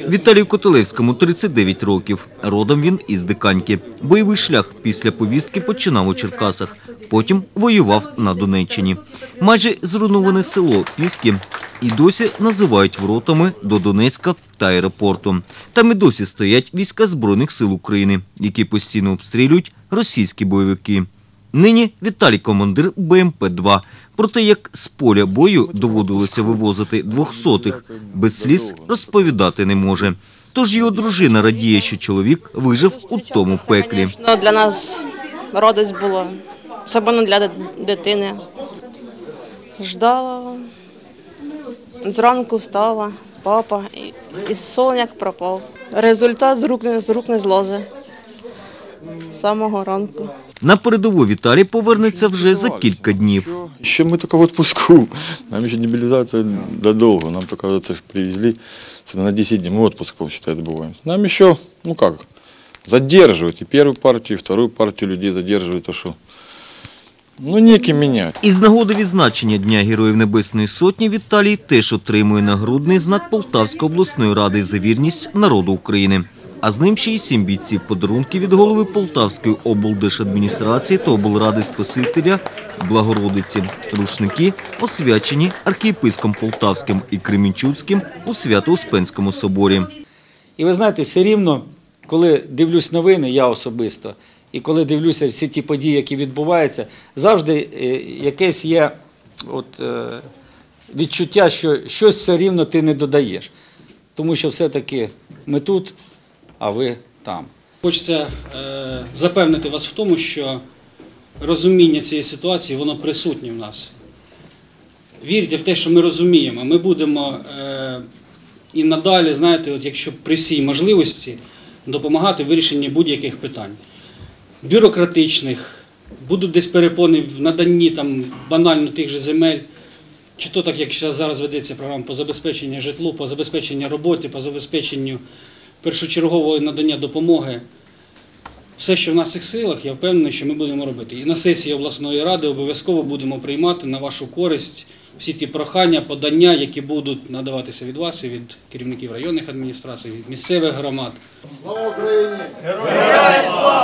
Віталію Котелевському 39 років. Родом він із Диканьки. Бойовий шлях після повістки починав у Черкасах. Потім воював на Донеччині. Майже зруйноване село Піски і досі називають воротами до Донецька та аеропорту. Там і досі стоять війська Збройних сил України, які постійно обстрілюють російські бойовики. Нині Віталій командир БМП-2. Проте як з поля бою доводилося вивозити двохсотих, без сліз розповідати не може. Тож його дружина радіє, що чоловік вижив у тому пеклі. Ну, для нас радость була, особливо для дитини. Ждала. Зранку встала, папа, і, і сон як пропав. Результат з рук, з рук не злозе. З самого ранку. На передову Віталій повернеться вже за кілька днів. Еще мы только в отпуску. Нам еще демобилизация додолго. Нам только вот это привезли сюда на 10 дней. Мы отпуск, считай, отбываем. Нам еще, ну как, задерживают. И первую партию, и вторую партию людей задерживают. То что, ну, неким менять. Із нагоди відзначення Дня Героїв Небесної Сотні Віталій теж отримує нагрудний знак Полтавської обласної ради за вірність народу України. А з ним ще й сім бійців подарунки від голови Полтавської облдержадміністрації та облради Спасителя Благородиці. Рушники освячені архієписком Полтавським і Кремінчуцьким у Свято-Успенському соборі. І ви знаєте, все рівно, коли дивлюсь новини, я особисто, і коли дивлюся всі ті події, які відбуваються, завжди е, якесь є от, е, відчуття, що щось все рівно ти не додаєш. Тому що все-таки ми тут, а ви там. Хочеться е, запевнити вас в тому, що розуміння цієї ситуації воно присутнє в нас. Вірте в те, що ми розуміємо. Ми будемо е, і надалі, знаєте, от якщо при всій можливості допомагати в вирішенні будь-яких питань. Бюрократичних, будуть десь перепони в наданні там, банально тих же земель. Чи то так, як зараз- ведеться програма по забезпеченню житлу, по забезпеченню роботи, по забезпеченню першочергового надання допомоги. Все, що в наших силах, я впевнений, що ми будемо робити. І на сесії обласної ради обов'язково будемо приймати на вашу користь всі ті прохання, подання, які будуть надаватися від вас і від керівників районних адміністрацій, від місцевих громад. Слава Україні! Героям слава!